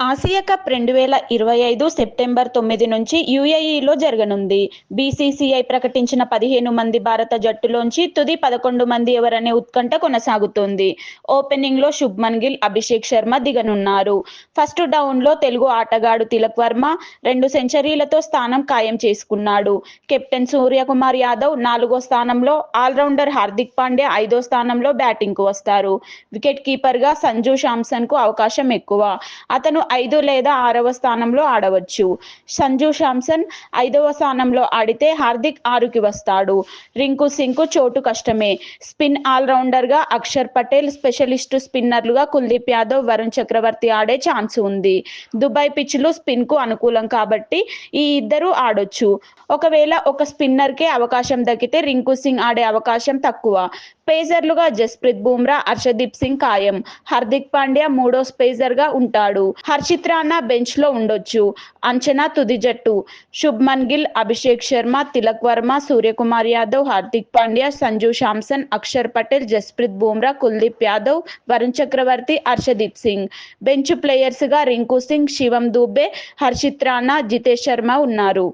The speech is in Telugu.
ఆసియా కప్ రెండు వేల ఇరవై ఐదు సెప్టెంబర్ తొమ్మిది నుంచి యుఏఈలో జరగనుంది. బీసీసీఐ ప్రకటించిన పదిహేను మంది భారత జట్టులోంచి తుది పదకొండు మంది ఎవరనే ఉత్కంఠ కొనసాగుతోంది. ఓపెనింగ్లో శుభ్మన్ గిల్ అభిషేక్ శర్మ దిగనున్నారు. ఫస్ట్ డౌన్లో తెలుగు ఆటగాడు తిలక్ వర్మ రెండు సెంచరీలతో స్థానం ఖాయం చేసుకున్నాడు. కెప్టెన్ సూర్యకుమార్ యాదవ్ నాలుగో స్థానంలో ఆల్రౌండర్ హార్దిక్ పాండే ఐదో స్థానంలో బ్యాటింగ్కు వస్తారు. వికెట్ కీపర్గా సంజు శాంసన్కు అవకాశం ఎక్కువ. అతను ఐదు లేదా ఆరవ స్థానంలో ఆడవచ్చు. సంజు శాంసన్ ఐదవ స్థానంలో ఆడితే హార్దిక్ ఆరుకి వస్తాడు. రింకు సింగ్కు చోటు కష్టమే. స్పిన్ ఆల్రౌండర్గా అక్షర్ పటేల్ స్పెషలిస్టు స్పిన్నర్లుగా కుల్దీప్ యాదవ్ వరుణ్ చక్రవర్తి ఆడే ఛాన్స్ ఉంది. దుబాయ్ పిచ్లు స్పిన్కు అనుకూలం కాబట్టి ఈ ఇద్దరు ఆడొచ్చు. ఒకవేళ ఒక స్పిన్నర్కే అవకాశం దక్కితే రింకు సింగ్ ఆడే అవకాశం తక్కువ. పేసర్లుగా జస్ప్రీత్ బుమ్రా హర్షదీప్ సింగ్ ఖాయం. హార్దిక్ పాండ్యా మూడో పేసర్గా ఉంటాడు. హర్షిత్ రాణా బెంచ్లో ఉండొచ్చు. అంచనా తుది జట్టు. శుభ్మన్ గిల్ అభిషేక్ శర్మ తిలక్ వర్మ సూర్యకుమార్ యాదవ్ హార్దిక్ పాండ్యా సంజు శాంసన్ అక్షర్ పటేల్ జస్ప్రీత్ బుమ్రా కుల్దీప్ యాదవ్ వరుణ్ చక్రవర్తి హర్షదీప్ సింగ్. బెంచ్ ప్లేయర్స్గా రింకు సింగ్ శివం దూబే హర్షిత్ రాణా జితేష్ శర్మ ఉన్నారు.